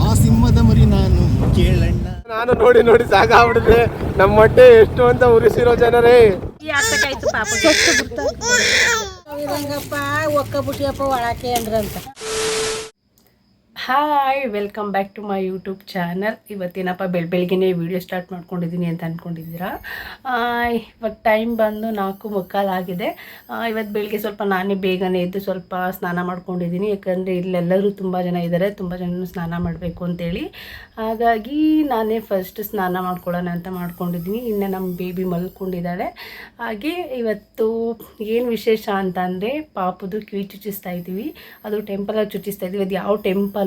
ಆ ಸಿಂಹದ ಮರಿ ನಾನು ಕೇಳಣ್ಣ. ನಾನು ನೋಡಿ ನೋಡಿ ಸಾಕಾಗ್ಬಿಟ್ಟಿದೆ ನಮ್ಮ ಹೊಟ್ಟೆ ಎಷ್ಟು ಅಂತ ಉರಿಸಿರೋ ಜನರೇ. ಪಾಪ. ಒಕ್ಕ ಬುಟ್ಟಿಯಪ್ಪ ಒಳಕ್ಕೆ ಅಂದ್ರಂತ. Hi welcome back to my YouTube channel ಇವತ್ತೇನಪ್ಪ ಬೆಳ ಬೆಳಗ್ಗೆನೇ ವೀಡಿಯೋ ಸ್ಟಾರ್ಟ್ ಮಾಡ್ಕೊಂಡಿದ್ದೀನಿ ಅಂತ ಅಂದ್ಕೊಂಡಿದ್ದೀರಾ ಇವಾಗ ಟೈಮ್ ಬಂದು ನಾಲ್ಕು ಮುಕ್ಕಾಲಾಗಿದೆ ಇವತ್ತು ಬೆಳಗ್ಗೆ ಸ್ವಲ್ಪ ನಾನೇ ಬೇಗನೆ ಎದ್ದು ಸ್ವಲ್ಪ ಸ್ನಾನ ಮಾಡ್ಕೊಂಡಿದ್ದೀನಿ. ಯಾಕಂದರೆ ಇಲ್ಲೆಲ್ಲರೂ ತುಂಬ ಜನ ಇದ್ದಾರೆ ತುಂಬ ಜನ ಸ್ನಾನ ಮಾಡಬೇಕು ಅಂತೇಳಿ. ಹಾಗಾಗಿ ನಾನೇ ಫಸ್ಟ್ ಸ್ನಾನ ಮಾಡ್ಕೊಳ್ಳೋಣ ಅಂತ ಮಾಡ್ಕೊಂಡಿದ್ದೀನಿ. ಇನ್ನು ನಮ್ಮ ಬೇಬಿ ಮಲ್ಕೊಂಡಿದ್ದಾಳೆ. ಹಾಗೆ ಇವತ್ತು ಏನು ವಿಶೇಷ ಅಂತ ಅಂದರೆ ಪಾಪದು ಕಿವಿ ಚುಚ್ಚಿಸ್ತಾ ಇದ್ದೀವಿ. ಅದು ಟೆಂಪಲಲ್ಲಿ ಚುಚ್ಚಿಸ್ತಾ ಇದ್ದೀವಿ. ಅದು ಯಾವ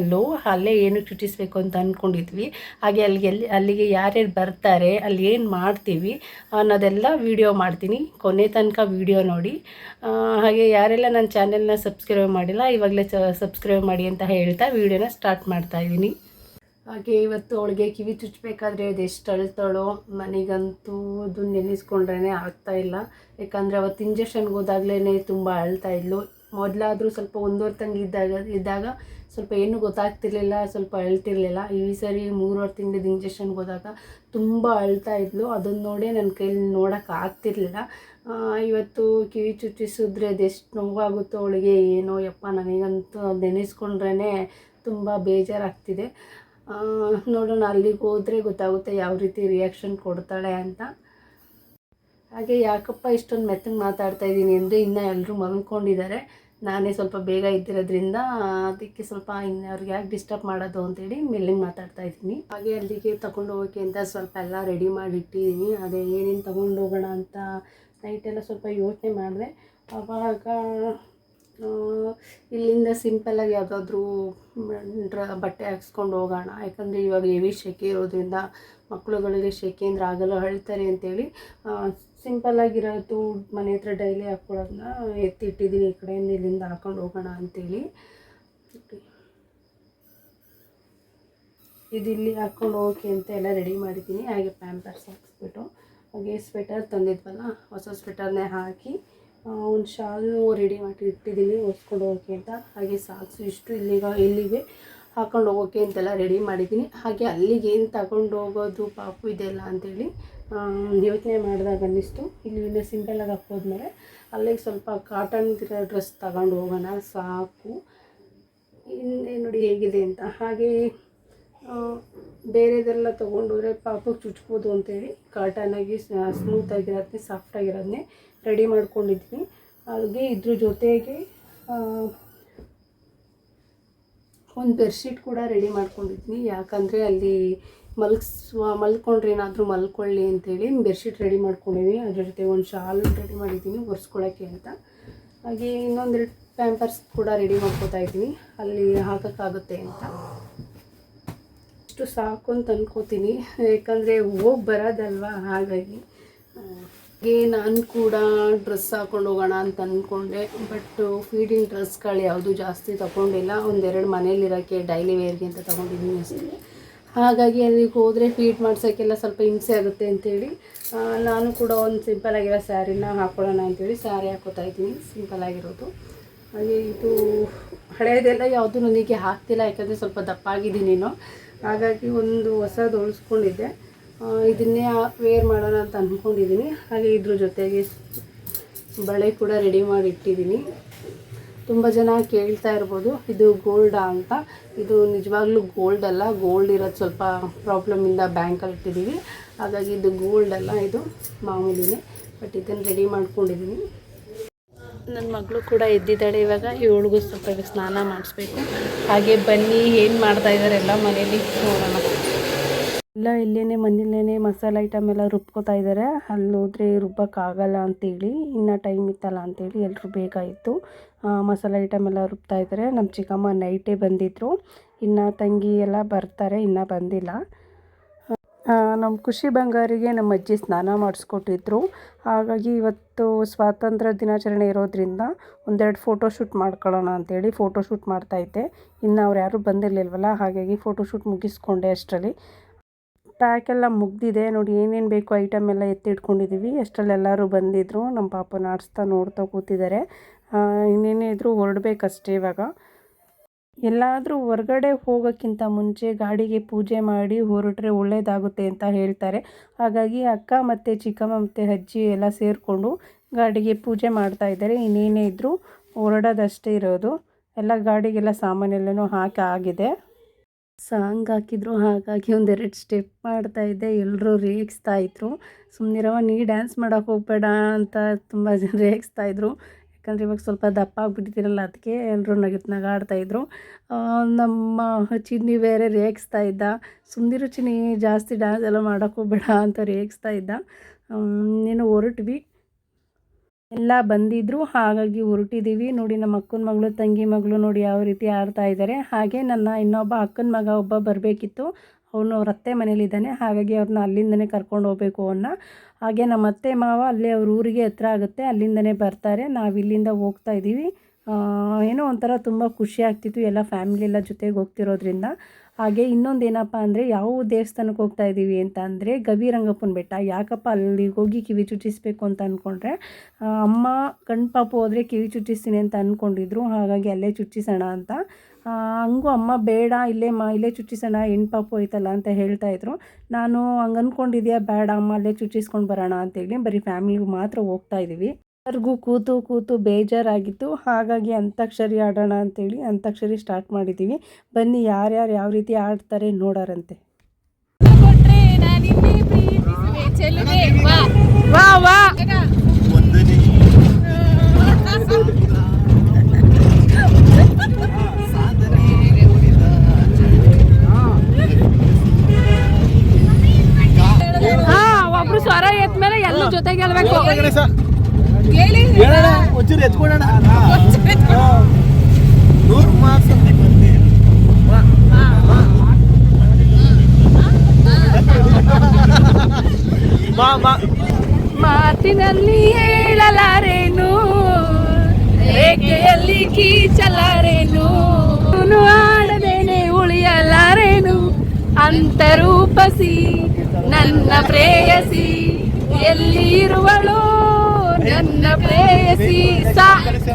ಟೆಂಪಲ್ಲು ಅಲ್ಲೇ ಏನು ಚುಟಿಸ್ಬೇಕು ಅಂತ ಅಂದ್ಕೊಂಡಿದ್ವಿ ಹಾಗೆ ಅಲ್ಲಿಗೆ ಎಲ್ಲಿ, ಅಲ್ಲಿಗೆ ಯಾರ್ಯಾರು ಬರ್ತಾರೆ, ಅಲ್ಲಿ ಏನು ಮಾಡ್ತೀವಿ ಅನ್ನೋದೆಲ್ಲ ವಿಡಿಯೋ ಮಾಡ್ತೀನಿ. ಕೊನೆ ತನಕ ವಿಡಿಯೋ ನೋಡಿ. ಹಾಗೆ ಯಾರೆಲ್ಲ ನನ್ನ ಚಾನೆಲ್ನ ಸಬ್ಸ್ಕ್ರೈಬ್ ಮಾಡಿಲ್ಲ, ಇವಾಗಲೇ ಸಬ್ಸ್ಕ್ರೈಬ್ ಮಾಡಿ ಅಂತ ಹೇಳ್ತಾ ವಿಡಿಯೋನ ಸ್ಟಾರ್ಟ್ ಮಾಡ್ತಾ ಇದ್ದೀನಿ. ಹಾಗೆ ಇವತ್ತು ಅವಳಿಗೆ ಕಿವಿ ಚುಚ್ಚಬೇಕಾದ್ರೆ ಅದು ಎಷ್ಟು ಅಳ್ತಾಳೋ, ಮನೆಗಂತೂ ಅದು ನೆನೆಸ್ಕೊಂಡ್ರೇ ಇಲ್ಲ. ಯಾಕಂದರೆ ಅವತ್ತು ಇಂಜೆಕ್ಷನ್ಗೆ ಹೋದಾಗಲೇ ತುಂಬ ಅಳ್ತಾ ಇದ್ಲು. ಮೊದಲಾದರೂ ಸ್ವಲ್ಪ ಒಂದೂವರೆ ತಂಗಿ ಇದ್ದಾಗ ಇದ್ದಾಗ ಸ್ವಲ್ಪ ಏನು ಗೊತ್ತಾಗ್ತಿರ್ಲಿಲ್ಲ, ಸ್ವಲ್ಪ ಅಳ್ತಿರ್ಲಿಲ್ಲ. ಈ ಸರಿ ಮೂರುವರೆ ತಿಂಗಳದ ಇಂಜೆಕ್ಷನ್ಗೆ ಹೋದಾಗ ತುಂಬ ಅಳ್ತಾ ಇದ್ಲು. ಅದನ್ನು ನೋಡೇ ನನ್ನ ಕೈಲಿ ನೋಡೋಕೆ ಆಗ್ತಿರ್ಲಿಲ್ಲ. ಇವತ್ತು ಕಿವಿ ಚುಚ್ಚಿಸಿದ್ರೆ ಅದೆಷ್ಟು ನೋವಾಗುತ್ತೋ ಅವಳಿಗೆ ಏನೋ, ಯಪ್ಪ, ನನಗಂತೂ ನೆನೆಸ್ಕೊಂಡ್ರೇ ತುಂಬ ಬೇಜಾರಾಗ್ತಿದೆ. ನೋಡೋಣ ಅಲ್ಲಿಗೆ ಹೋದರೆ ಗೊತ್ತಾಗುತ್ತೆ ಯಾವ ರೀತಿ ರಿಯಾಕ್ಷನ್ ಕೊಡ್ತಾಳೆ ಅಂತ. ಹಾಗೆ ಯಾಕಪ್ಪ ಇಷ್ಟೊಂದು ಮೆತ್ತಗೆ ಮಾತಾಡ್ತಾ ಇದ್ದೀನಿ ಅಂದರೆ ಇನ್ನೂ ಎಲ್ಲರೂ ಮಲ್ಕೊಂಡಿದ್ದಾರೆ. ನಾನೇ ಸ್ವಲ್ಪ ಬೇಗ ಇದ್ದಿರೋದ್ರಿಂದ ಅದಕ್ಕೆ ಸ್ವಲ್ಪ ಇನ್ನು ಅವ್ರಿಗೆ ಯಾಕೆ ಡಿಸ್ಟರ್ಬ್ ಮಾಡೋದು ಅಂತೇಳಿ ಮೇಲಿಂಗ್ ಮಾತಾಡ್ತಾ ಇದ್ದೀನಿ. ಹಾಗೆ ಅಲ್ಲಿಗೆ ತಗೊಂಡು ಹೋಗೋಕೆ ಅಂತ ಸ್ವಲ್ಪ ಎಲ್ಲ ರೆಡಿ ಮಾಡಿ ಇಟ್ಟಿದ್ದೀನಿ ಅದೇ ಏನೇನು ತಗೊಂಡು ಹೋಗೋಣ ಅಂತ ನೈಟೆಲ್ಲ ಸ್ವಲ್ಪ ಯೋಚನೆ ಮಾಡಿದೆ. ಆವಾಗ ಆ, ಇಲ್ಲಿಂದ ಸಿಂಪಲ್ಲಾಗಿ ಯಾವುದಾದ್ರೂ ಡ್ರ ಬಟ್ಟೆ ಹಾಕ್ಸ್ಕೊಂಡು ಹೋಗೋಣ. ಯಾಕಂದರೆ ಇವಾಗ ಹೆವಿ ಸೆಕೆ ಇರೋದ್ರಿಂದ ಮಕ್ಕಳುಗಳಿಗೆ ಸೆಕೆ ಅಂದರೆ ಆಗಲ್ಲ, ಅಳ್ತಾರೆ ಅಂತೇಳಿ ಸಿಂಪಲ್ಲಾಗಿರೋದು ಮನೆ ಹತ್ರ ಡೈಲಿ ಹಾಕ್ಕೊಳ್ಳೋದನ್ನ ಎತ್ತಿಟ್ಟಿದ್ದೀನಿ ಈ ಕಡೆಯಿಂದ ಇಲ್ಲಿಂದ ಹಾಕೊಂಡು ಹೋಗೋಣ ಅಂತೇಳಿ. ಇಲ್ಲಿ ಹಾಕ್ಕೊಂಡು ಹೋಗಿ ಅಂತ ಎಲ್ಲ ರೆಡಿ ಮಾಡಿದ್ದೀನಿ. ಹಾಗೆ ಪ್ಯಾಂಪರ್ಸ್ ಹಾಕ್ಸ್ಬಿಟ್ಟು, ಹಾಗೆ ಸ್ವೆಟರ್ ತಂದಿದ್ವಲ್ಲ, ಹೊಸ ಸ್ವೆಟರ್ನೇ ಹಾಕಿ ಒಂದು ಶಾಲು ರೆಡಿ ಮಾಡಿ ಇಟ್ಟಿದ್ದೀನಿ ಹೊಸ್ಕೊಂಡು ಹೋಗೋಕ್ಕೆ ಅಂತ. ಹಾಗೆ ಸಾಕ್ಸು ಇಷ್ಟು ಇಲ್ಲಿಗ, ಇಲ್ಲಿಗೆ ಹಾಕೊಂಡು ಹೋಗೋಕೆ ಅಂತೆಲ್ಲ ರೆಡಿ ಮಾಡಿದ್ದೀನಿ. ಹಾಗೆ ಅಲ್ಲಿಗೆ ಏನು ತಗೊಂಡು ಹೋಗೋದು ಪಾಪು ಇದೆಲ್ಲ ಅಂತೇಳಿ ಯೋಚನೆ ಮಾಡಿದಾಗ ಅನ್ನಿಸ್ತು. ಇಲ್ಲಿ ಸಿಂಪಲಾಗಿ ಹಾಕೋದ್ಮೇಲೆ ಅಲ್ಲಿಗೆ ಸ್ವಲ್ಪ ಕಾಟನ್ ಡ್ರೆಸ್ ತಗೊಂಡು ಹೋಗೋಣ, ಸಾಕು. ಇನ್ನೇ ನೋಡಿ ಹೇಗಿದೆ ಅಂತ. ಹಾಗೆ ಬೇರೆದೆಲ್ಲ ತೊಗೊಂಡೋದ್ರೆ ಪಾಪಕ್ಕೆ ಚುಚ್ಬೋದು ಅಂತೇಳಿ ಕಾಟನಾಗಿ ಸ್ಮೂತಾಗಿರೋದನ್ನೇ ಸಾಫ್ಟಾಗಿರೋದನ್ನೇ ರೆಡಿ ಮಾಡ್ಕೊಂಡಿದ್ದೀನಿ ಹಾಗೆ ಇದ್ರ ಜೊತೆಗೆ ಒಂದು ಬೆಡ್ಶೀಟ್ ಕೂಡ ರೆಡಿ ಮಾಡ್ಕೊಂಡಿದ್ದೀನಿ ಯಾಕಂದರೆ ಅಲ್ಲಿ ಮಲಗಿಸುವ, ಮಲ್ಕೊಂಡ್ರೆ ಏನಾದರೂ ಮಲ್ಕೊಳ್ಳಿ ಅಂತೇಳಿ ಬೆಡ್ಶೀಟ್ ರೆಡಿ ಮಾಡ್ಕೊಂಡಿದ್ವಿ. ಅದ್ರ ಜೊತೆ ಒಂದು ಶಾಲ್ ರೆಡಿ ಮಾಡಿದ್ದೀನಿ ಒರೆಸ್ಕೊಳ್ಳೋಕ್ಕೆ ಅಂತ. ಹಾಗೆ ಇನ್ನೊಂದೆರಡು ಪ್ಯಾಂಪರ್ಸ್ ಕೂಡ ರೆಡಿ ಮಾಡ್ಕೊತಾ ಇದ್ದೀನಿ ಅಲ್ಲಿ ಹಾಕೋಕ್ಕಾಗುತ್ತೆ ಅಂತ. ಇಷ್ಟು ಸಾಕು ಅಂತ ಅನ್ಕೋತೀನಿ. ಯಾಕಂದರೆ ಹೋಗಿ ಬರೋದಲ್ವ? ಹಾಗಾಗಿ. ಹಾಗೆ ನಾನು ಕೂಡ ಡ್ರೆಸ್ ಹಾಕೊಂಡು ಹೋಗೋಣ ಅಂತ ಅಂದ್ಕೊಂಡೆ ಬಟ್ ಫೀಡಿಂಗ್ ಡ್ರೆಸ್ಗಳು ಯಾವುದು ಜಾಸ್ತಿ ತೊಗೊಂಡಿಲ್ಲ. ಒಂದೆರಡು ಮನೇಲಿರೋಕ್ಕೆ ಡೈಲಿ ವೇರ್ಗೆ ಅಂತ ತೊಗೊಂಡಿದ್ದೀನಿ ಅಷ್ಟೇ. ಹಾಗಾಗಿ ಅಲ್ಲಿಗೆ ಹೋದರೆ ಫೀಡ್ ಮಾಡ್ಸೋಕ್ಕೆಲ್ಲ ಸ್ವಲ್ಪ ಹಿಂಸೆ ಆಗುತ್ತೆ ಅಂತೇಳಿ. ನಾನು ಕೂಡ ಒಂದು ಸಿಂಪಲ್ ಆಗಿರೋ ಸ್ಯಾರಿನ ಹಾಕ್ಕೊಳ್ಳೋಣ ಅಂತೇಳಿ ಸ್ಯಾರಿ ಹಾಕೋತಾ ಇದ್ದೀನಿ. ಸಿಂಪಲ್ ಆಗಿರೋದು. ಹಾಗೆ ಇದು ಹಳೆಯದೆಲ್ಲ ಯಾವುದು ನನಗೆ ಹಾಕ್ತಿಲ್ಲ ಯಾಕಂದರೆ ಸ್ವಲ್ಪ ದಪ್ಪಾಗಿದ್ದೀನಿನೋ ಹಾಗಾಗಿ ಒಂದು ಹೊಸದು ಉಳಿಸ್ಕೊಂಡಿದ್ದೆ. ಇದನ್ನೇ ವೇರ್ ಮಾಡೋಣ ಅಂತ ಅಂದ್ಕೊಂಡಿದ್ದೀನಿ ಹಾಗೆ ಇದ್ರ ಜೊತೆಗೆ ಬಳೆ ಕೂಡ ರೆಡಿ ಮಾಡಿ ಇಟ್ಟಿದ್ದೀನಿ ತುಂಬ ಜನ ಕೇಳ್ತಾ ಇರ್ಬೋದು, ಇದು ಗೋಲ್ಡಾ ಅಂತ. ಇದು ನಿಜವಾಗ್ಲೂ ಗೋಲ್ಡ್ ಅಲ್ಲ ಗೋಲ್ಡ್ ಇರೋದು ಸ್ವಲ್ಪ ಪ್ರಾಬ್ಲಮಿಂದ ಬ್ಯಾಂಕಲ್ಲಿ ಇಟ್ಟಿದ್ದೀವಿ ಹಾಗಾಗಿ ಇದು ಗೋಲ್ಡ್ ಅಲ್ಲ, ಇದು ಮಾಮೂಲಿನೇ. ಬಟ್ ಇದನ್ನು ರೆಡಿ ಮಾಡ್ಕೊಂಡಿದ್ದೀನಿ ನನ್ನ ಮಗಳು ಕೂಡ ಎದ್ದಿದ್ದಾಳೆ. ಇವಾಗ ಇವಳಿಗೂ ಸ್ವಲ್ಪ ಸ್ನಾನ ಮಾಡಿಸ್ಬೇಕು. ಹಾಗೆ ಬನ್ನಿ ಏನು ಮಾಡ್ತಾ ಇದ್ದಾರೆ ಎಲ್ಲ ಮನೇಲಿ ನೋಡೋಣ. ಎಲ್ಲ ಇಲ್ಲೇ ಮನೇಲೇ ಮಸಾಲೆ ಐಟಮ್ ಎಲ್ಲ ರುಬ್ಕೋತಾ ಇದ್ದಾರೆ ಅಲ್ಲಿ ಹೋದರೆ ರುಬ್ಬಕ್ಕಾಗಲ್ಲ ಅಂತೇಳಿ ಇನ್ನೂ ಟೈಮ್ ಇತ್ತಲ್ಲ ಅಂತೇಳಿ ಎಲ್ಲರೂ ಆ, ಮಸಾಲೆ ಐಟಮ್ ಎಲ್ಲ ರುಬ್ತಾ ಇದ್ದಾರೆ ನಮ್ಮ ಚಿಕ್ಕಮ್ಮ ನೈಟೇ ಬಂದಿದ್ದರು ಇನ್ನು ತಂಗಿ ಎಲ್ಲ ಬರ್ತಾರೆ ಇನ್ನೂ ಬಂದಿಲ್ಲ. ನಮ್ಮ ಖುಷಿ ಬಂಗಾರಿಗೆ ನಮ್ಮ ಅಜ್ಜಿ ಸ್ನಾನ ಮಾಡಿಸ್ಕೊಟ್ಟಿದ್ರು. ಹಾಗಾಗಿ ಇವತ್ತು ಸ್ವಾತಂತ್ರ್ಯ ದಿನಾಚರಣೆ ಇರೋದ್ರಿಂದ ಒಂದೆರಡು ಫೋಟೋ ಶೂಟ್ ಮಾಡ್ಕೊಳ್ಳೋಣ ಅಂತೇಳಿ ಫೋಟೋ ಶೂಟ್ ಮಾಡ್ತಾಯಿದ್ದೆ ಇನ್ನು ಅವ್ರು ಯಾರೂ ಬಂದಿರಲಿಲ್ವಲ್ಲ, ಹಾಗಾಗಿ ಫೋಟೋ ಶೂಟ್ ಮುಗಿಸ್ಕೊಂಡೆ ಅಷ್ಟರಲ್ಲಿ. ಪ್ಯಾಕ್ ಎಲ್ಲ ಮುಗ್ದಿದೆ. ನೋಡಿ, ಏನೇನು ಬೇಕು ಐಟಮ್ ಎಲ್ಲ ಎತ್ತಿಟ್ಕೊಂಡಿದ್ದೀವಿ ಅಷ್ಟರಲ್ಲಿ ಎಲ್ಲರೂ ಬಂದಿದ್ದರು ನಮ್ಮ ಪಾಪನ ಆಡಿಸ್ತಾ ನೋಡ್ತಾ ಕೂತಿದ್ದಾರೆ. ಇನ್ನೇನೇ ಇದ್ದರೂ ಹೊರಡ್ಬೇಕಷ್ಟೇ ಇವಾಗ. ಎಲ್ಲಾದರೂ ಹೊರಗಡೆ ಹೋಗೋಕ್ಕಿಂತ ಮುಂಚೆ ಗಾಡಿಗೆ ಪೂಜೆ ಮಾಡಿ ಹೊರಟ್ರೆ ಒಳ್ಳೆಯದಾಗುತ್ತೆ ಅಂತ ಹೇಳ್ತಾರೆ. ಹಾಗಾಗಿ ಅಕ್ಕ ಮತ್ತು ಚಿಕ್ಕಮ್ಮ ಮತ್ತು ಅಜ್ಜಿ ಎಲ್ಲ ಸೇರಿಕೊಂಡು ಗಾಡಿಗೆ ಪೂಜೆ ಮಾಡ್ತಾ ಇದ್ದಾರೆ. ಇನ್ನೇನೇ ಇದ್ದರೂ ಹೊರಡೋದಷ್ಟೇ ಇರೋದು. ಎಲ್ಲ ಗಾಡಿಗೆಲ್ಲ ಸಾಮಾನೆಲ್ಲನೂ ಹಾಕಿ ಆಗಿದೆ. ಸಾಂಗ್ ಹಾಕಿದ್ರು ಹಾಗಾಗಿ ಒಂದೆರಡು ಸ್ಟೆಪ್ ಮಾಡ್ತಾ ಇದ್ದೆ ಎಲ್ಲರೂ ರೇಗಿಸ್ತಾ ಇದ್ರು. ಸುಮ್ಮನಿರವ ನೀ ಡ್ಯಾನ್ಸ್ ಮಾಡೋಕೆ ಹೋಗ್ಬೇಡ ಅಂತ ತುಂಬ ಜನ ರೇಗಿಸ್ತಾ ಇದ್ರು. ಯಾಕಂದರೆ ಇವಾಗ ಸ್ವಲ್ಪ ದಪ್ಪ ಆಗಿಬಿಟ್ಟಿದ್ದೀರಲ್ಲ ಅದಕ್ಕೆ ಎಲ್ಲರೂ ನಗಿತ್ ನಗಾಡ್ತಾ ಇದ್ರು. ನಮ್ಮ ಚಿನ್ನಿ ಬೇರೆ ರೇಗಿಸ್ತಾ ಇದ್ದ. ಸುಮ್ಮನಿರು ಚಿನ್ನಿ, ಜಾಸ್ತಿ ಡ್ಯಾನ್ಸ್ ಎಲ್ಲ ಮಾಡೋಕ್ಕೋಗ್ಬೇಡ ಅಂತ ರೇಗಿಸ್ತಾ ಇದ್ದ. ನೀನು ಹೊರಟ್ವಿ. ಎಲ್ಲ ಬಂದಿದ್ರು, ಹಾಗಾಗಿ ಹೊರಟಿದ್ದೀವಿ ನೋಡಿ ನಮ್ಮ ಅಕ್ಕನ ಮಗಳು, ತಂಗಿ ಮಗಳು ನೋಡಿ ಯಾವ ರೀತಿ ಆಡ್ತಾ ಇದ್ದಾರೆ ಹಾಗೆ ನನ್ನ ಇನ್ನೊಬ್ಬ ಅಕ್ಕನ ಮಗ ಒಬ್ಬ ಬರಬೇಕಿತ್ತು. ಅವನು ಅವ್ರ ಅತ್ತೆ ಮನೇಲಿದ್ದಾನೆ. ಹಾಗಾಗಿ ಅವ್ರನ್ನ ಅಲ್ಲಿಂದನೇ ಕರ್ಕೊಂಡು ಹೋಗ್ಬೇಕು ಅವನ್ನ ಹಾಗೆ ನಮ್ಮ ಅತ್ತೆ ಮಾವ ಅಲ್ಲೇ ಅವ್ರ ಊರಿಗೆ ಹತ್ರ ಆಗುತ್ತೆ. ಅಲ್ಲಿಂದನೇ ಬರ್ತಾರೆ. ನಾವು ಇಲ್ಲಿಂದ ಹೋಗ್ತಾ ಇದ್ದೀವಿ ಏನೋ ಒಂಥರ ತುಂಬ ಖುಷಿ ಆಗ್ತಿತ್ತು. ಎಲ್ಲ ಫ್ಯಾಮಿಲಿ ಎಲ್ಲ ಜೊತೆಗೆ ಹೋಗ್ತಿರೋದ್ರಿಂದ. ಹಾಗೆ ಇನ್ನೊಂದು ಏನಪ್ಪ ಅಂದರೆ ಯಾವ ದೇವಸ್ಥಾನಕ್ಕೆ ಹೋಗ್ತಾ ಇದ್ದೀವಿ ಅಂತ ಅಂದರೆ ಗವಿರಂಗಪ್ಪನ ಬೆಟ್ಟ. ಯಾಕಪ್ಪ ಅಲ್ಲಿಗೆ ಹೋಗಿ ಕಿವಿ ಚುಚ್ಚಿಸ್ಬೇಕು ಅಂತ ಅಂದ್ಕೊಂಡ್ರೆ ಅಮ್ಮ ಕಣ್ಪಾಪು ಪಾಪು ಹೋದರೆ ಕಿವಿ ಚುಚ್ಚಿಸ್ತೀನಿ ಅಂತ ಅಂದ್ಕೊಂಡಿದ್ರು ಹಾಗಾಗಿ ಅಲ್ಲೇ ಚುಚ್ಚಿಸೋಣ ಅಂತ. ಹಂಗೂ ಅಮ್ಮ ಬೇಡ, ಇಲ್ಲೇ ಮಾ, ಇಲ್ಲೇ ಚುಚ್ಚಿಸೋಣ ಹೆಣ್ಣು ಪಾಪು ಐತಲ್ಲ ಅಂತ ಹೇಳ್ತಾ ಇದ್ರು. ನಾನು ಹಂಗೆ ಅಂದ್ಕೊಂಡಿದ್ಯಾ ಬೇಡ, ಅಮ್ಮ ಅಲ್ಲೇ ಚುಚ್ಚಿಸ್ಕೊಂಡು ಬರೋಣ ಅಂತೇಳಿ ಬರೀ ಫ್ಯಾಮಿಲಿಗೆ ಮಾತ್ರ ಹೋಗ್ತಾ ಇದ್ದೀವಿ ಎಲ್ಲರಿಗೂ ಕೂತು ಕೂತು ಬೇಜಾರಾಗಿತ್ತು. ಹಾಗಾಗಿ ಅಂತಾಕ್ಷರಿ ಆಡೋಣ ಅಂತೇಳಿ ಅಂತಾಕ್ಷರಿ ಸ್ಟಾರ್ಟ್ ಮಾಡಿದ್ದೀವಿ ಬನ್ನಿ ಯಾರ್ಯಾರು ಯಾವ ರೀತಿ ಆಡ್ತಾರೆ ನೋಡೋರಂತೆ. ನೂರು ಮಾರ್ಕ್ಸ್ ಮಾತಿನಲ್ಲಿ ಹೇಳಲಾರೇನು? ರೇಖೆಯಲ್ಲಿ ಕೀಚಲಾರೇನು? ನಾನು ಆಡದೇನೆ ಉಳಿಯಲಾರೇನು? ಅಂತರೂಪಸಿ ನನ್ನ ಪ್ರೇಯಸಿ ಎಲ್ಲಿ ಇರುವಳು? ನನ್ನ ಪ್ರೇಯಸಿ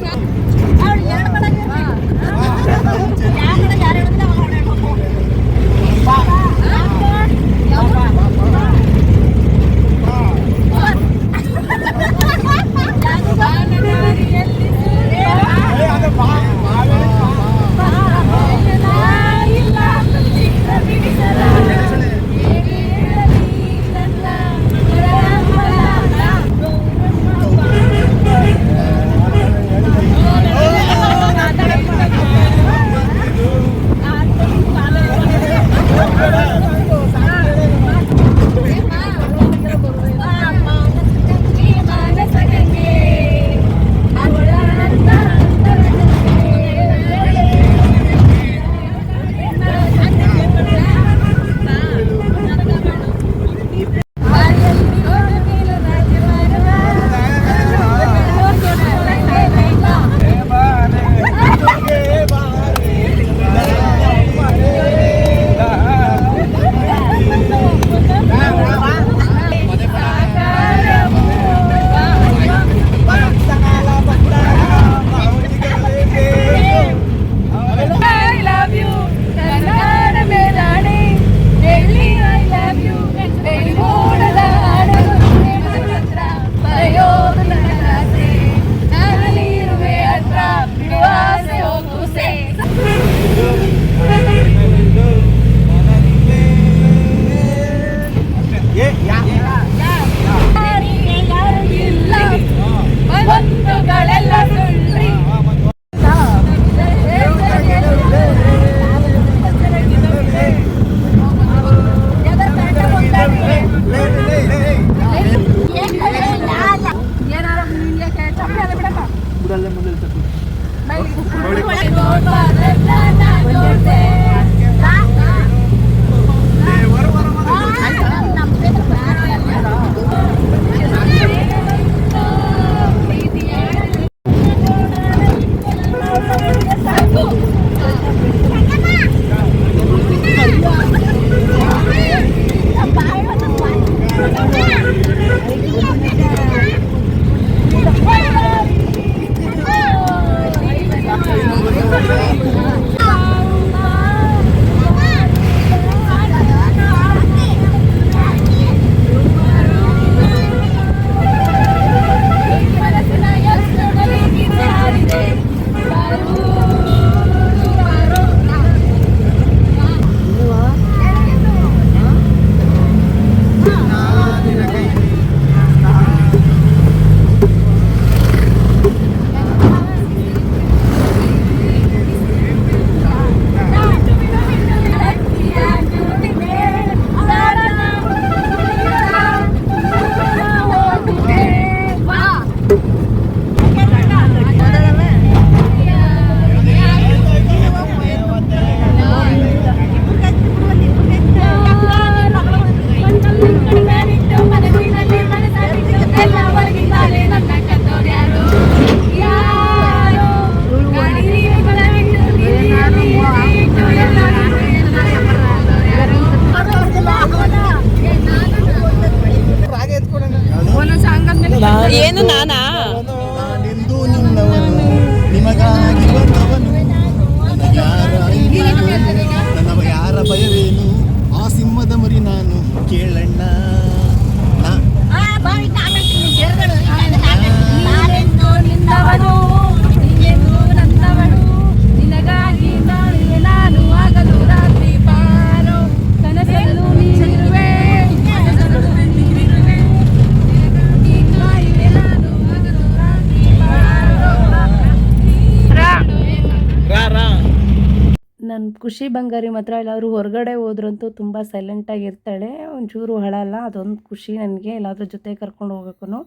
ಖುಷಿ ಬಂಗಾರಿ ಮಾತ್ರ ಎಲ್ಲಾದರೂ ಹೊರಗಡೆ ಹೋದ್ರಂತೂ ತುಂಬ ಸೈಲೆಂಟಾಗಿ ಇರ್ತಾಳೆ. ಒಂಚೂರು ಹಳಲ್ಲ ಅದೊಂದು ಖುಷಿ ನನಗೆ ಎಲ್ಲಾದ್ರ ಜೊತೆ ಕರ್ಕೊಂಡು ಹೋಗೋಕ್ಕೂ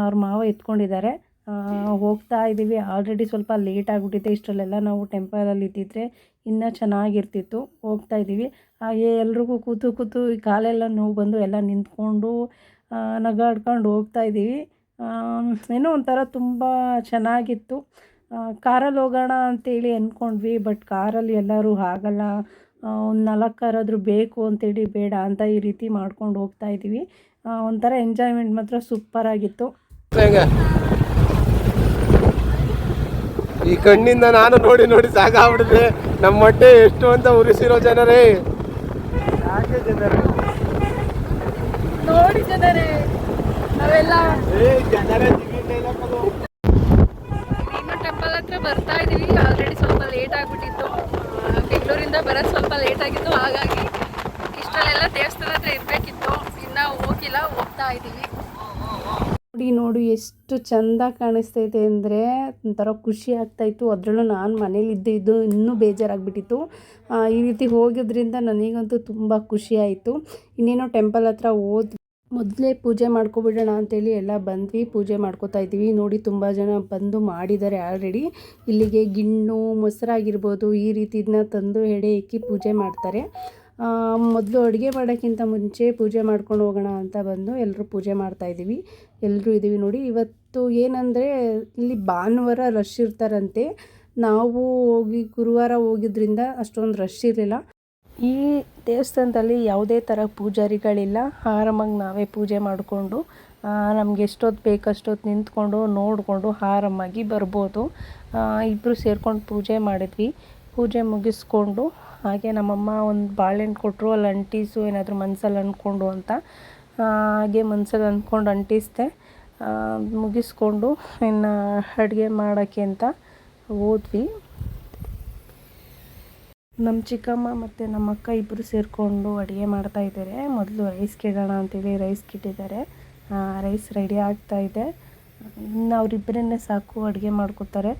ಅವ್ರ ಮಾವ ಎತ್ಕೊಂಡಿದ್ದಾರೆ. ಹೋಗ್ತಾ ಇದ್ದೀವಿ ಆಲ್ರೆಡಿ ಸ್ವಲ್ಪ ಲೇಟ್ ಆಗಿಬಿಟ್ಟಿದೆ. ಇಷ್ಟರಲ್ಲೆಲ್ಲ ನಾವು ಟೆಂಪಲಲ್ಲಿ ಇದ್ದಿದ್ರೆ ಇನ್ನೂ ಚೆನ್ನಾಗಿರ್ತಿತ್ತು. ಹೋಗ್ತಾ ಇದ್ದೀವಿ ಹಾಗೆ ಎಲ್ರಿಗೂ ಕೂತು ಕೂತು ಈ ಕಾಲೆಲ್ಲ ನೋವು ಬಂದು ಎಲ್ಲ ನಿಂತ್ಕೊಂಡು ನಗಾಡ್ಕೊಂಡು ಹೋಗ್ತಾ ಇದ್ದೀವಿ ಏನೋ ಒಂಥರ ತುಂಬ ಚೆನ್ನಾಗಿತ್ತು. ಕಾರಲ್ಲಿ ಹೋಗೋಣ ಅಂತೇಳಿ ಅಂದ್ಕೊಂಡ್ವಿ ಬಟ್ ಕಾರಲ್ಲಿ ಎಲ್ಲರೂ ಆಗಲ್ಲ ಒಂದು ನಾಲ್ಕು ಕಾರಾದರೂ ಬೇಕು ಅಂತೇಳಿ ಬೇಡ ಅಂತ ಈ ರೀತಿ ಮಾಡ್ಕೊಂಡು ಹೋಗ್ತಾ ಇದ್ದೀವಿ. ಒಂಥರ ಎಂಜಾಯ್ಮೆಂಟ್ ಮಾತ್ರ ಸೂಪರಾಗಿತ್ತು ಆಗಿತ್ತು. ಈ ಕಣ್ಣಿಂದ ನಾನು ನೋಡಿ ನೋಡಿ ಸಾಕಾಗ್ಬಿಟ್ಟಿದೆ ನಮ್ಮ ಹೊಟ್ಟೆ ಎಷ್ಟು ಅಂತ ಉರಿಸಿರೋ ಜನರೇ. ಯಾಕೆ ಜನರೇ? ನೋಡಿ ಜನರೇ ನಾವೆಲ್ಲ ಹತ್ರ ಬರ್ತಾ ಇದೀವಿ. ಆಲ್ರೆಡಿ ಸ್ವಲ್ಪ ಲೇಟ್ ಆಗ್ಬಿಟ್ಟಿತ್ತು. ಬೆಂಗಳೂರಿಂದ ಬರೋದು ಸ್ವಲ್ಪ ಲೇಟ್ ಆಗಿತ್ತು. ಹಾಗಾಗಿ ಇಷ್ಟರಲ್ಲೆಲ್ಲ ದೇವಸ್ಥಾನ ಹತ್ರ ಇರಬೇಕಿತ್ತು. ಇನ್ನು ಹೋಗಿಲ್ಲ, ಹೋಗ್ತಾ ಇದ್ದೀವಿ ನೋಡಿ, ನೋಡು, ಎಷ್ಟು ಚಂದ ಕಾಣಿಸ್ತೈತೆ ಅಂದರೆ ಒಂಥರ ಖುಷಿ ಆಗ್ತಾಯಿತ್ತು ಅದರಲ್ಲೂ ನಾನು ಮನೇಲಿ ಇದ್ದು ಇನ್ನೂ ಬೇಜಾರಾಗ್ಬಿಟ್ಟಿತ್ತು. ಈ ರೀತಿ ಹೋಗಿದ್ರಿಂದ ನನಗಂತೂ ತುಂಬ ಖುಷಿ ಆಯಿತು. ಇನ್ನೇನೋ ಟೆಂಪಲ್ ಹತ್ರ ಹೋದ್ ಮೊದಲೇ ಪೂಜೆ ಮಾಡ್ಕೊಬಿಡೋಣ ಅಂತೇಳಿ ಎಲ್ಲ ಬಂದ್ವಿ, ಪೂಜೆ ಮಾಡ್ಕೋತಾ ಇದ್ದೀವಿ ನೋಡಿ ತುಂಬ ಜನ ಬಂದು ಮಾಡಿದ್ದಾರೆ ಆಲ್ರೆಡಿ ಇಲ್ಲಿಗೆ ಗಿಣ್ಣು ಮೊಸರಾಗಿರ್ಬೋದು ಈ ರೀತಿದನ್ನ ತಂದು ಎಡೆ ಇಕ್ಕಿ ಪೂಜೆ ಮಾಡ್ತಾರೆ. ಮೊದಲು ಅಡುಗೆ ಮಾಡೋಕ್ಕಿಂತ ಮುಂಚೆ ಪೂಜೆ ಮಾಡ್ಕೊಂಡು ಹೋಗೋಣ ಅಂತ ಬಂದು ಎಲ್ಲರೂ ಪೂಜೆ ಮಾಡ್ತಾ ಇದ್ದೀವಿ. ಎಲ್ಲರೂ ಇದ್ದೀವಿ ನೋಡಿ. ಇವತ್ತು ಏನಂದರೆ, ಇಲ್ಲಿ ಭಾನುವಾರ ರಶ್ ಇರ್ತಾರಂತೆ. ನಾವು ಹೋಗಿ ಗುರುವಾರ ಹೋಗಿದ್ರಿಂದ ಅಷ್ಟೊಂದು ರಶ್ ಇರಲಿಲ್ಲ. ಈ ದೇವಸ್ಥಾನದಲ್ಲಿ ಯಾವುದೇ ಥರ ಪೂಜಾರಿಗಳಿಲ್ಲ. ಆರಾಮಾಗಿ ನಾವೇ ಪೂಜೆ ಮಾಡಿಕೊಂಡು ನಮ್ಗೆ ಎಷ್ಟೊತ್ತು ಬೇಕಷ್ಟೊತ್ತು ನಿಂತ್ಕೊಂಡು, ನೋಡಿಕೊಂಡು ಆರಾಮಾಗಿ ಬರ್ಬೋದು. ಇಬ್ಬರು ಸೇರ್ಕೊಂಡು ಪೂಜೆ ಮಾಡಿದ್ವಿ. ಪೂಜೆ ಮುಗಿಸ್ಕೊಂಡು, ಹಾಗೆ ನಮ್ಮಮ್ಮ ಒಂದು ಬಾಳೆಹಣ್ಣು ಕೊಟ್ಟರು ಅಲ್ಲಿ ಅಂಟಿಸು, ಏನಾದರೂ ಮನಸ್ಸಲ್ಲಿ ಅಂದ್ಕೊಂಡು ಅಂತ. ಹಾಗೆ ಮನಸ್ಸಲ್ಲಿ ಅಂದ್ಕೊಂಡು ಅಂಟಿಸ್ದೆ. ಮುಗಿಸ್ಕೊಂಡು ಇನ್ನು ಅಡುಗೆ ಮಾಡೋಕ್ಕೆ ಅಂತ ಹೋದ್ವಿ. ನಮ್ಮ ಚಿಕ್ಕಮ್ಮ ಮತ್ತು ನಮ್ಮ ಅಕ್ಕ ಇಬ್ಬರು ಸೇರಿಕೊಂಡು ಅಡುಗೆ ಮಾಡ್ತಾ ಇದ್ದಾರೆ ಮೊದಲು ರೈಸ್ ಕೇಳೋಣ ಅಂತೇಳಿ ರೈಸ್ ಕಿಟ್ಟಿದ್ದಾರೆ. ರೈಸ್ ರೆಡಿ ಆಗ್ತಾ ಇದೆ. ಇನ್ನು ಅವರಿಬ್ಬರನ್ನೇ ಸಾಕು ಅಡುಗೆ ಮಾಡ್ಕೊತಾರೆ.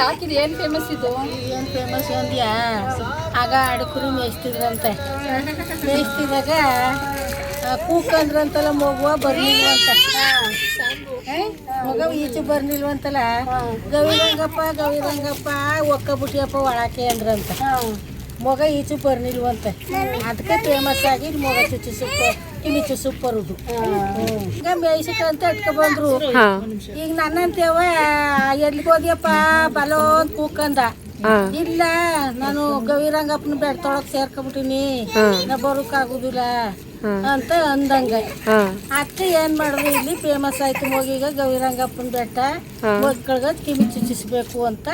ಯಾಕಿದೆ ಏನು ಫೇಮಸ್ ಇದು? ಏನು ಫೇಮಸ್ ಅಂದ್ಯಾ? ಆಗ ಅಡಕುರಿ ಮೇಯಿಸ್ತಿದ್ರಂತೆ. ಮೇಯಿಸ್ತಿದಾಗ ಕೂಕಂದ್ರಂತೆಲ್ಲ ಮಗುವ ಬರ್ಲಿಲ್ವಂತ. ಏ? ಮಗ ಈಚೆ ಬರ್ನಿಲ್ವಂತಲ್ಲ ಗವಿರಂಗಪ್ಪ ಗವಿರಂಗಪ್ಪ ಒಕ್ಕ ಬಿಟ್ಟಿಯಪ್ಪ ಒಳಕ್ಕೆ ಅಂದ್ರಂತ. ಮಗ ಈಚು ಬರ್ನಿಲ್ವಂತ. ಅದಕ್ಕೆ ಫೇಮಸ್ ಆಗಿ ಮಗ ಚುಚ್ಚು ಸೂಪ್ ಕಿಮಿಚು ಸೂಪ್ ಬರುದು ಈಗ ಅಟ್ಕ ಇಟ್ಕೊ ಬಂದ್ರು. ಈಗ ನನ್ನಂತೇವ ಎಲ್ಲಿಗೆ ಹೋದ್ಯಪ್ಪ? ಬಲೋ ಅಂತ ಕೂಕಂದ. ಇಲ್ಲ ನಾನು ಗವಿರಂಗಪ್ಪನ ಬೆಡ್ ತೊಳಕ್ ಸೇರ್ಕೊಬಿಟ್ಟಿನಿ ನಾ ಬರೋಕ್ ಆಗುದಿಲ್ಲ. ಅಂತ ಅಂದಂಗ. ಅಕ್ಕ ಏನ್ ಮಾಡಿದ್ರು ಇಲ್ಲಿ ಫೇಮಸ್ ಆಯ್ತು ಮಗೀಗ ಗವಿರಂಗಪ್ಪನ ಬೆಟ್ಟ ಮಕ್ಕಳಿಗೆ ಕಿವಿ ಚುಚ್ಚಿಸ್ಬೇಕು ಅಂತ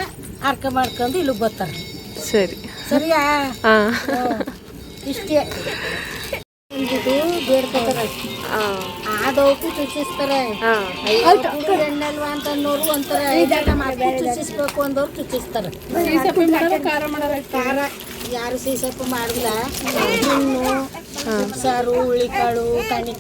ಅರ್ಕ ಮಾಡ್ಕೊಂಡು ಇಲ್ಲಿ ಬರ್ತಾರ. ಸರಿ. ಸರಿಯಾ. ಇಷ್ಟೇ. ಇದು ಬೇಡ್ಕೊತಾರ. ಆದವಕ್ಕೂ ಚುಚ್ಚಿಸ್ತಾರೆ. ಎಣ್ಣಲ್ವಾ ಅಂತ ಅನ್ನೋರು ಒಂಥರ ಚುಚ್ಚಿಸ್ಬೇಕು ಅಂದವ್ರು ಚುಚ್ಚಿಸ್ತಾರೆ. ಖಾರ ಯಾರು ಸೀಸಪ್ಪು ಮಾಡಿಲ್ಲ. ಹಣ್ಣು ಉಪ್ಸಾರು ಹುಳಿ ಕಾಳು ಅಲ್ಲಿ.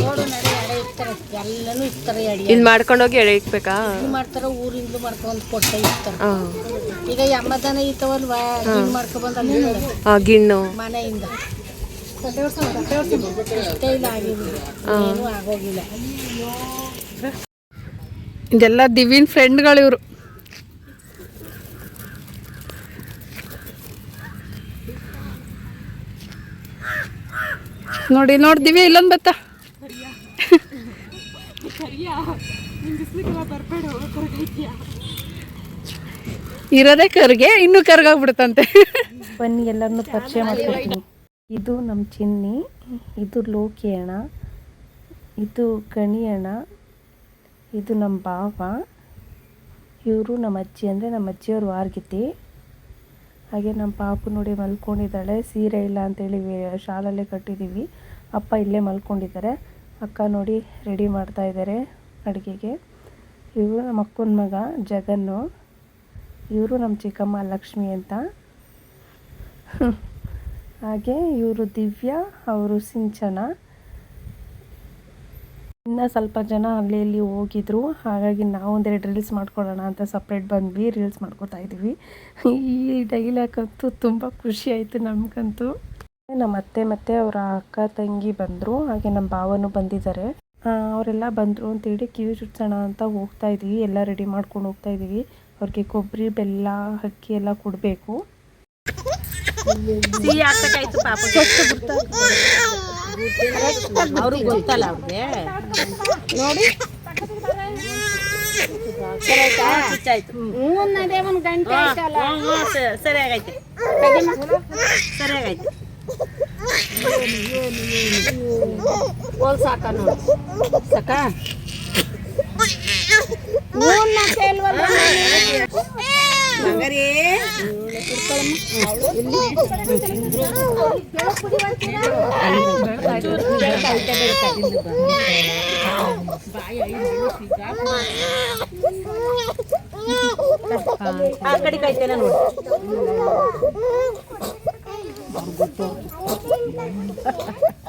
ನೋಡು ನಡೆ ಎಡೆ ಇರ್ತಾರೆ ಎಲ್ಲನೂ ಇರ್ತಾರೆ ಅಡಿಗೆ ಇಲ್ಲಿ ಮಾಡ್ಕೊಂಡೋಗಿ ಎಡೆ ಇಕ್ಬೇಕಾ? ಇದು ಮಾಡ್ತಾರ ಊರಿಂದಲೂ ಮಾಡ್ಕೊಂಡು ಕೊಟ್ಟ ಇರ್ತಾರೆ ಈಗ ಯಮ್ಮದಾನ ಇತ್ತವಲ್ವಾ ಗಿಣ್ಣು ಮಾಡ್ಕೊಬಂದ ಅಲ್ಲಿ ಆ, ಗಿಣ್ಣು. ಮನೆಯಿಂದ. ಆಗಿದೆ ಇಲ್ಲ ಆಗಿಲ್ಲ ಏನೂ ಆಗೋಗಿಲ್ಲ. ಇದೆಲ್ಲ ದಿವಿನ್ ಫ್ರೆಂಡ್ಗಳು ಇವರು. ನೋಡಿ ನೋಡ್ತೀವಿ ಇಲ್ಲೊಂದು ಬತ್ತ. ಇರೋದೇ ಕರ್ಗೆ, ಇನ್ನೂ ಕರ್ಗಾಗ್ಬಿಡುತ್ತಂತೆ. ಬನ್ನಿ, ಎಲ್ಲರನ್ನೂ ಪರಿಚಯ ಮಾಡ್ಕೊಡ್ತೀನಿ. ಇದು ನಮ್ಮ ಚಿನ್ನಿ, ಇದು ಲೋಕಿ ಅಣ್ಣ, ಇದು ಕಣಿ ಅಣ್ಣ, ಇದು ನಮ್ಮ ಭಾವ, ಇವರು ನಮ್ಮ ಅಜ್ಜಿ ಅಂದರೆ ನಮ್ಮ ಅಜ್ಜಿಯವರು ವಾರ್ಗಿತಿ. ಹಾಗೆ ನಮ್ಮ ಪಾಪು ನೋಡಿ ಮಲ್ಕೊಂಡಿದ್ದಾಳೆ. ಸೀರೆ ಇಲ್ಲ ಅಂತೇಳಿ ಶಾಲಲ್ಲೇ ಕಟ್ಟಿದ್ದೀವಿ. ಅಪ್ಪ ಇಲ್ಲೇ ಮಲ್ಕೊಂಡಿದ್ದಾರೆ. ಅಕ್ಕ ನೋಡಿ ರೆಡಿ ಮಾಡ್ತಾ ಇದ್ದಾರೆ ಅಡುಗೆಗೆ. ಇವರು ನಮ್ಮ ಅಕ್ಕನ ಮಗ ಜಗನ್ನು. ಇವರು ನಮ್ಮ ಚಿಕ್ಕಮ್ಮ ಲಕ್ಷ್ಮಿ ಅಂತ. ಹಾಗೆ ಇವರು ದಿವ್ಯಾ, ಅವರು ಸಿಂಚನ. ಇನ್ನು ಸ್ವಲ್ಪ ಜನ ಅಲ್ಲಿ ಇಲ್ಲಿ ಹೋಗಿದ್ರು. ಹಾಗಾಗಿ ನಾವು ಒಂದೆರಡು ರೀಲ್ಸ್ ಮಾಡ್ಕೊಳ್ಳೋಣ ಅಂತ ಸಪ್ರೇಟ್ ಬಂದ್ವಿ. ರೀಲ್ಸ್ ಮಾಡ್ಕೊತಾ ಇದ್ದೀವಿ. ಈ ಡೈಲಾಗ್ ಅಂತೂ ತುಂಬ ಖುಷಿ ಆಯಿತು ನಮಗಂತೂ. ನಮ್ಮ ಅತ್ತೆ ಮತ್ತು ಅವರ ಅಕ್ಕ ತಂಗಿ ಬಂದರು. ಹಾಗೆ ನಮ್ಮ ಭಾವನೂ ಬಂದಿದ್ದಾರೆ. ಅವರೆಲ್ಲ ಬಂದರು ಅಂತೇಳಿ ಕಿವಿ ಚುಟ್ಸೋಣ ಅಂತ ಹೋಗ್ತಾ ಇದ್ದೀವಿ. ಎಲ್ಲ ರೆಡಿ ಮಾಡ್ಕೊಂಡು ಹೋಗ್ತಾ ಇದ್ದೀವಿ. ಅವ್ರಿಗೆ ಕೊಬ್ಬರಿ ಬೆಲ್ಲ ಅಕ್ಕಿ ಎಲ್ಲ ಕೊಡಬೇಕು. ಅವ್ರಿಗೆ ಗೊತ್ತಲ್ಲ ಅವ್ರಿಗೆ. ನೋಡಿ. ಸರಿಯಾಗೈತೆ ಸರಿಯಾಗೈತೆ ಹೋಲ್ ಸಾಕ ನೋಡಿ. ಸಾಕ? ಆ ಕಡೆ ಕೈತೇನೆ ನೋಡಿ ಕಡೆ ಕಾಯ್ತು ಒಲೆ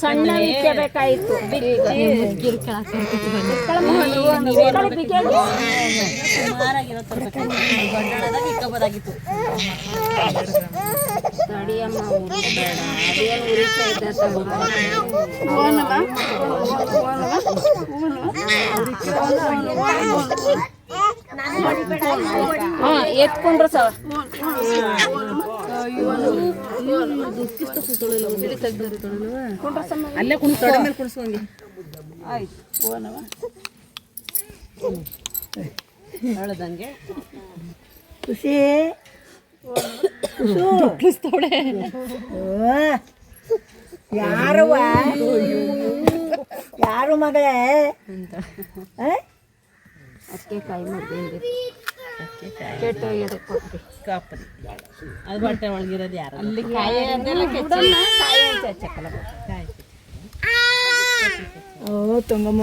ಸಣ್ಣ ಬಿಚ್ಚಬೇಕಾಯ್ತು ಉರಿತಾ ಇದ್ದ ಹಾ ಎತ್ಕೊಂಡ್ರು ಸವ. ಅಲ್ಲೇ ಕುಣಿಸ್ ತೊಡೆ ಮೇಲೆ ಕುಣಿಸ್ಕೊಂಗಿ ಹೇಳ್ದಂಗೆ ಖುಷಿ. ಯಾರು ಯಾರು ಮಗಳೇ? ಅಕ್ಕೆ ಕಾಯಿ ಮಾಡ್ದೆ ಕೆಟ್ಟೋಗಿದೆ ಕಾಪರಿ ಅದು ಬಟ್ಟೆ ಒಳಗಿರೋದು ಯಾರು ಅಲ್ಲಿ ಕಾಯಿ ಕಾಯಿ ಚಕ್ಕಲ ಓ ತುಂಗಮ್ಮ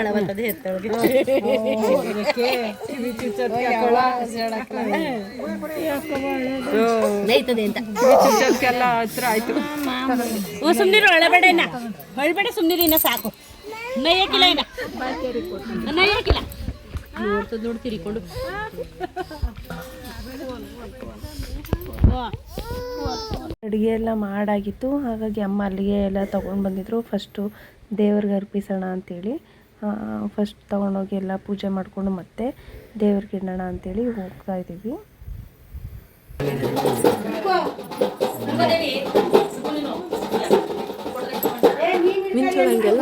ಏನು ನಡಬರ್ತದೆ ಎತ್ತೊಳಗೆ ನೈತದೆ ಅಂತ. ಓ ಸುಮ್ಮನಿರು ಅಳಬೇಡ ಇನ್ನ. ಹೊಳ್ಬೇಡ ಸುಮ್ಮನಿರು ಇನ್ನ ಸಾಕು. ನೈಯಕ್ಕಿಲ್ಲ ಇನ್ನ. ನೈಯಕ್ಕಿಲ್ಲ ನೋಡ್ತದ ನೋಡಿ ತಿರಿಕೊಂಡು. ಅಡುಗೆ ಎಲ್ಲ ಮಾಡಾಗಿತ್ತು. ಹಾಗಾಗಿ ಅಮ್ಮ ಅಲ್ಲಿಗೆ ಎಲ್ಲ ತೊಗೊಂಡು ಬಂದಿದ್ರು. ಫಸ್ಟು ದೇವ್ರಿಗೆ ಅರ್ಪಿಸೋಣ ಅಂತೇಳಿ. ಫಸ್ಟ್ ತೊಗೊಂಡೋಗಿ ಎಲ್ಲ ಪೂಜೆ ಮಾಡಿಕೊಂಡು ಮತ್ತೆ ದೇವ್ರಿಗೆ ಇಡೋಣ ಅಂತೇಳಿ ಹೋಗ್ತಾ ಇದ್ದೀವಿ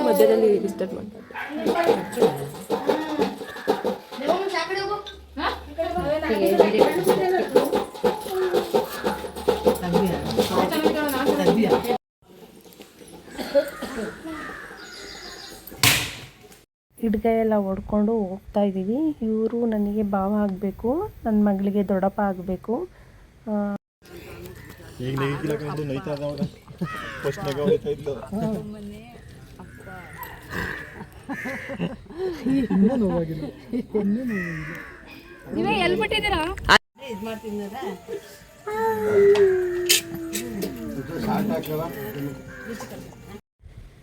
ಮಧ್ಯದಲ್ಲಿ ಎಲ್ಲ ಹೊಡ್ಕೊಂಡು ಹೋಗ್ತಾ ಇದ್ದೀವಿ. ಇವರು ನನಗೆ ಭಾವ ಆಗಬೇಕು ನನ್ನ ಮಗಳಿಗೆ ದೊಡ್ಡಪ್ಪ ಆಗಬೇಕು.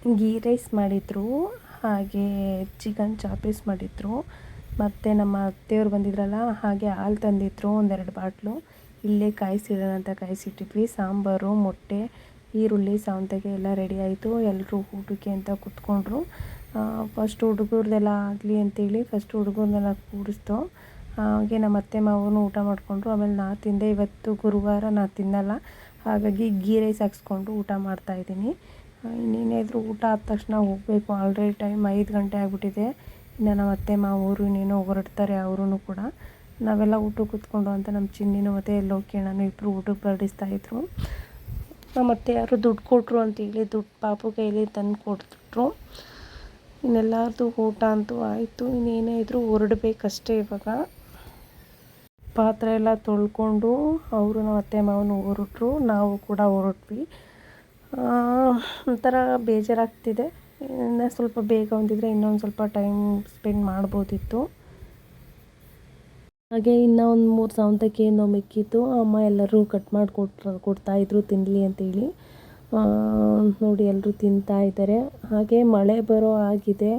ಘೀ ಗೀ ರೈಸ್ ಮಾಡಿದ್ರು. ಹಾಗೆ ಚಿಕನ್ ಚಾಪೀಸ್ ಮಾಡಿದ್ರು. ಮತ್ತು ನಮ್ಮ ಅತ್ತೆಯವ್ರು ಬಂದಿದ್ರಲ್ಲ, ಹಾಗೆ ಹಾಲು ತಂದಿದ್ರು ಒಂದೆರಡು ಬಾಟ್ಲು. ಇಲ್ಲೇ ಕಾಯಿಸಿಡೋಣ ಅಂತ ಕಾಯಿಸಿಟ್ಟಿದ್ವಿ. ಸಾಂಬಾರು, ಮೊಟ್ಟೆ, ಈರುಳ್ಳಿ ಸೌಂತೆಗೆ ಎಲ್ಲ ರೆಡಿ ಆಯಿತು. ಎಲ್ಲರೂ ಊಟಕ್ಕೆ ಅಂತ ಕೂತ್ಕೊಂಡ್ರು. ಫಸ್ಟ್ ಹುಡುಗರದೆಲ್ಲ ಆಗಲಿ ಅಂತೇಳಿ ಫಸ್ಟ್ ಹುಡುಗರನ್ನೆಲ್ಲ ಕೂಡಿಸ್ತು ಹಾಗೆ ನಮ್ಮ ಅತ್ತೆ ಮಾವನು ಊಟ ಮಾಡಿಕೊಂಡ್ರು. ಆಮೇಲೆ ನಾ ತಿಂದೆ. ಇವತ್ತು ಗುರುವಾರ ನಾ ತಿನ್ನಲ್ಲ. ಹಾಗಾಗಿ ಗೀ ರೈಸ್ ಹಾಕ್ಸ್ಕೊಂಡು ಊಟ ಮಾಡ್ತಾಯಿದ್ದೀನಿ ಇನ್ನೇನಾದರೂ ಊಟ ಆದ ತಕ್ಷಣ ಹೋಗಬೇಕು. ಆಲ್ರೆಡಿ ಟೈಮ್ ಐದು ಗಂಟೆ ಆಗಿಬಿಟ್ಟಿದೆ. ಇನ್ನು ನಮ್ಮ ಅತ್ತೆ ಮಾವರು ಇನ್ನೇನೋ ಹೊರಡ್ತಾರೆ ಅವರೂ ಕೂಡ. ನಾವೆಲ್ಲ ಊಟಕ್ಕೆ ಕೂತ್ಕೊಂಡು ಅಂತ ನಮ್ಮ ಚಿನ್ನಿನ ಮತ್ತು ಎಲ್ಲೋ ನಾನು ಇಬ್ಬರು ಊಟಕ್ಕೆ ಬರಡಿಸ್ತಾಯಿದ್ರು ನಮ್ಮ ಅತ್ತೆ ಯಾರು ದುಡ್ಡು ಕೊಟ್ಟರು ಅಂತೇಳಿ ದುಡ್ಡು ಪಾಪು ಕೈಲಿ ತಂದು ಕೊಟ್ಬಿಟ್ರು ಇನ್ನೆಲ್ಲರದು ಊಟ ಅಂತೂ ಆಯಿತು. ಇನ್ನೇನೇ ಇದ್ದರೂ ಹೊರಡಬೇಕಷ್ಟೇ ಇವಾಗ. ಪಾತ್ರೆ ಎಲ್ಲ ತೊಳ್ಕೊಂಡು ಅವರು ನಮ್ಮ ಅತ್ತೆ, ಮಾವನು ಹೊರಟ್ರು. ನಾವು ಕೂಡ ಹೊರಟ್ವಿ. ಒಂಥರ ಬೇಜಾರಾಗ್ತಿದೆ. ಇನ್ನು ಸ್ವಲ್ಪ ಬೇಗ ಹೊಂದಿದ್ರೆ ಇನ್ನೊಂದು ಸ್ವಲ್ಪ ಟೈಮ್ ಸ್ಪೆಂಡ್ ಮಾಡ್ಬೋದಿತ್ತು. ಹಾಗೆ ಇನ್ನೂ ಒಂದು ಮೂರು ಸೌಂದಕ್ಕೆ ಏನೋ ಮಿಕ್ಕಿತ್ತು. ಅಮ್ಮ ಎಲ್ಲರೂ ಕಟ್ ಮಾಡಿ ಕೊಟ್ರು ಕೊಡ್ತಾಯಿದ್ರು ತಿನ್ನಲಿ ಅಂತೇಳಿ. ನೋಡಿ ಎಲ್ಲರೂ ತಿಂತಾ ಇದ್ದಾರೆ. ಹಾಗೆ ಮಳೆ ಬರೋ ಆಗಿದೆ.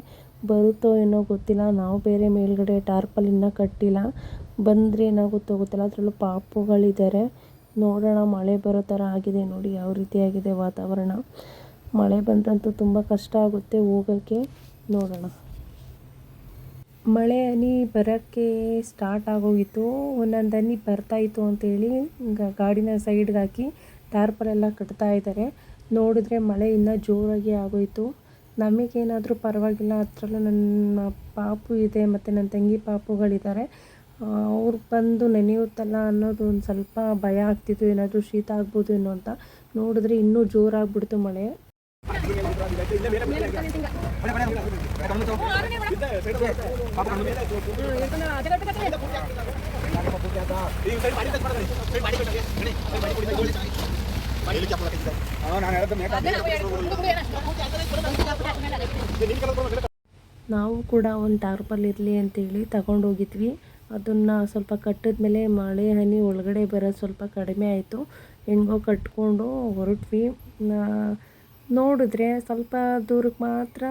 ಬರುತ್ತೋ ಏನೋ ಗೊತ್ತಿಲ್ಲ. ನಾವು ಬೇರೆ ಮೇಲ್ಗಡೆ ಟಾರ್ಪಲ್ ಇನ್ನೂ ಕಟ್ಟಿಲ್ಲ. ಬಂದರೆ ಏನಾಗುತ್ತೋ ಗೊತ್ತಿಲ್ಲ. ಅದರಲ್ಲೂ ಪಾಪುಗಳಿದ್ದಾರೆ. ನೋಡೋಣ, ಮಳೆ ಬರೋ ಥರ ಆಗಿದೆ ನೋಡಿ ಯಾವ ರೀತಿ ಆಗಿದೆ ವಾತಾವರಣ. ಮಳೆ ಬಂತಂತೂ ತುಂಬ ಕಷ್ಟ ಆಗುತ್ತೆ ಹೋಗೋಕ್ಕೆ ನೋಡೋಣ. ಮಳೆ ಹನಿ ಬರೋಕ್ಕೆ ಸ್ಟಾರ್ಟ್ ಆಗೋಗಿತ್ತು. ಒಂದೊಂದು ಹನಿ ಬರ್ತಾಯಿತ್ತು ಅಂತೇಳಿ ಗಾಡಿನ ಸೈಡ್ಗೆ ಹಾಕಿ ಟಾರ್ಪಲೆಲ್ಲ ಕಟ್ತಾ ಇದ್ದಾರೆ. ನೋಡಿದ್ರೆ ಮಳೆ ಇನ್ನೂ ಜೋರಾಗಿ ಆಗೋಯಿತು. ನಮಗೇನಾದರೂ ಪರವಾಗಿಲ್ಲ, ಅದರಲ್ಲೂ ನನ್ನ ಪಾಪು ಇದೆ ಮತ್ತು ನನ್ನ ತಂಗಿ ಪಾಪುಗಳಿದ್ದಾರೆ. ಅವ್ರು ಬಂದು ನೆನೆಯುತ್ತಲ್ಲ ಅನ್ನೋದು ಒಂದು ಸ್ವಲ್ಪ ಭಯ ಆಗ್ತಿತ್ತು. ಏನಾದರೂ ಶೀತ ಆಗ್ಬೋದು ಏನೋ ಅಂತ. ನೋಡಿದ್ರೆ ಇನ್ನೂ ಜೋರಾಗ್ಬಿಡ್ತು ಮಳೆ. ನಾವು ಕೂಡ ಒಂದು ಟಾರ್ಪಲ್ ಇರಲಿ ಅಂತೇಳಿ ತಗೊಂಡೋಗಿದ್ವಿ. ಅದನ್ನು ಸ್ವಲ್ಪ ಕಟ್ಟಿದ್ಮೇಲೆ ಮಳೆ ಹನಿ ಒಳಗಡೆ ಬರೋದು ಸ್ವಲ್ಪ ಕಡಿಮೆ ಆಯಿತು. ಹೆಂಗೋ ಕಟ್ಕೊಂಡು ಹೊರಟ್ವಿ. ನೋಡಿದ್ರೆ ಸ್ವಲ್ಪ ದೂರಕ್ಕೆ ಮಾತ್ರ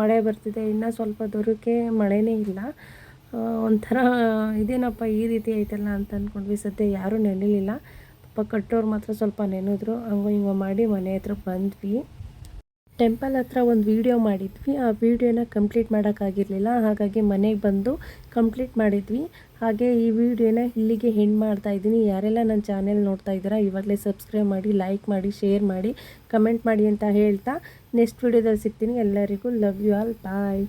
ಮಳೆ ಬರ್ತಿದೆ. ಇನ್ನು ಸ್ವಲ್ಪ ದೂರಕ್ಕೆ ಮಳೆನೇ ಇಲ್ಲ. ಒಂಥರ ಇದೇನಪ್ಪ ಈ ರೀತಿ ಐತಲ್ಲ ಅಂತ ಅಂದ್ಕೊಂಡ್ವಿ ಸದ್ಯ ಯಾರೂ ನೆನಲಿಲ್ಲ. ಪಾಪ ಕಟ್ಟೋರು ಮಾತ್ರ ಸ್ವಲ್ಪ ನೆನೆದ್ರು. ಹಂಗೋ ಹಿಂಗೋ ಮಾಡಿ ಮನೆ ಹತ್ರ ಬಂದ್ವಿ. ಟೆಂಪಲ್ ಹತ್ರ ಒಂದು ವೀಡಿಯೋ ಮಾಡಿದ್ವಿ. ಆ ವಿಡಿಯೋನ ಕಂಪ್ಲೀಟ್ ಮಾಡೋಕ್ಕಾಗಿರಲಿಲ್ಲ. ಹಾಗಾಗಿ ಮನೆಗೆ ಬಂದು ಕಂಪ್ಲೀಟ್ ಮಾಡಿದ್ವಿ. ಹಾಗೆ ಈ ವಿಡಿಯೋನ ಇಲ್ಲಿಗೆ ಹೆಂಡ್ ಮಾಡ್ತಾ ಇದ್ದೀನಿ. ಯಾರೆಲ್ಲ ನನ್ನ ಚಾನೆಲ್ ನೋಡ್ತಾ ಇದ್ದೀರಾ, ಇವಾಗಲೇ ಸಬ್ಸ್ಕ್ರೈಬ್ ಮಾಡಿ ಲೈಕ್ ಮಾಡಿ ಶೇರ್ ಮಾಡಿ ಕಮೆಂಟ್ ಮಾಡಿ ಅಂತ ಹೇಳ್ತಾ ನೆಕ್ಸ್ಟ್ ವಿಡಿಯೋದಲ್ಲಿ ಸಿಗ್ತೀನಿ. ಎಲ್ಲರಿಗೂ ಲವ್ ಯು ಆಲ್ ಬಾಯ್